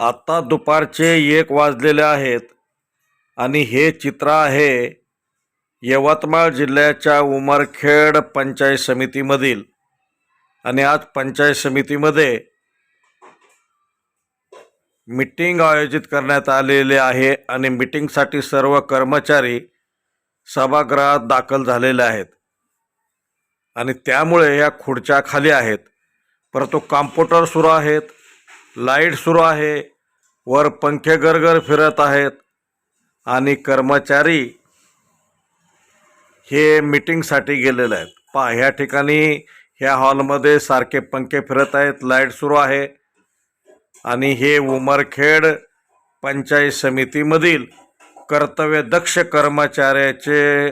आत्ता दुपारचे एक वाजलेले आहेत आणि हे चित्र आहे यवतमाळ जिल्ह्याच्या उमरखेड पंचायत समितीमधील. आणि आज पंचायत समितीमध्ये मिटिंग आयोजित करण्यात आलेले आहे आणि मीटिंगसाठी सर्व कर्मचारी सभागृहात दाखल झालेले आहेत. आणि त्यामुळे या खुर्च्या खाली आहेत. परंतु कॉम्प्युटर सुरू आहेत. लाइट सुरू आहे. वर पंखे गरगर फिरत आहेत. आणि कर्मचारी हे मीटिंगसाठी गेलेले आहेत. पहा ह्या ठिकाणी ह्या हॉलमध्ये सारखे पंखे फिरत आहेत. लाइट सुरू आहे. आणि हे उमरखेड पंचायत समितीमधील कर्तव्यदक्ष कर्मचाऱ्याचे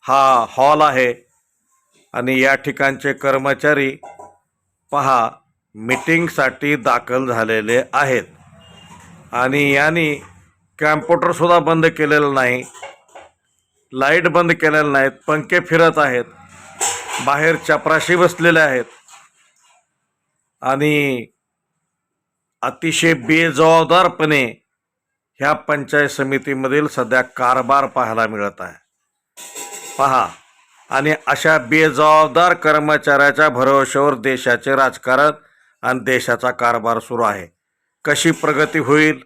हा हॉल आहे. आणि या ठिकाणचे कर्मचारी पहा मीटिंगसाठी दाखल झालेले आहेत. आणि यांनी कॅम्प्युटरसुद्धा बंद केलेलं नाही. लाइट बंद केलेलं नाहीत. पंखे फिरत आहेत. बाहेर चपराशी बसलेले आहेत. आणि अतिशय बेजबाबदारपणे ह्या पंचायत समितीमधील सध्या कारभार पाहायला मिळत आहे. पहा आणि अशा बेजबाबदार कर्मचाऱ्याच्या भरवशावर देशाचे राजकारण आणि देशाचा कारभार सुरू आहे. कशी प्रगती होईल?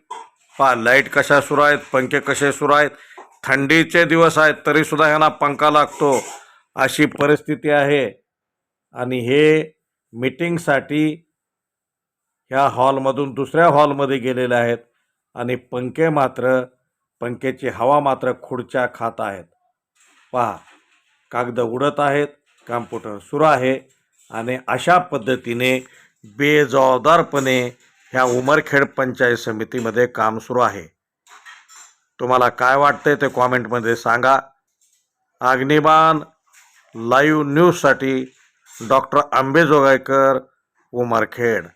पहा लाइट कशा सुरू आहेत? पंखे कसे सुरू आहेत? थंडीचे दिवस आहेत तरीसुद्धा ह्यांना पंखा लागतो. अशी परिस्थिती आहे. आणि हे मीटिंगसाठी ह्या हॉलमधून दुसऱ्या हॉलमध्ये गेलेले आहेत. आणि पंखे मात्र पंख्याची हवा मात्र खुर्च्या खात आहेत. पहा कागद उडत आहेत कॉम्प्युटर सुरू आहे. आणि अशा पद्धतीने बेजबाबदारपणे ह्या उमरखेड पंचायत समितीमध्ये काम सुरू आहे. तुम्हाला काय वाटतंय ते कॉमेंटमध्ये सांगा. अग्निबान लाईव्ह न्यूजसाठी डॉक्टर आंबेजोगाईकर उमरखेड.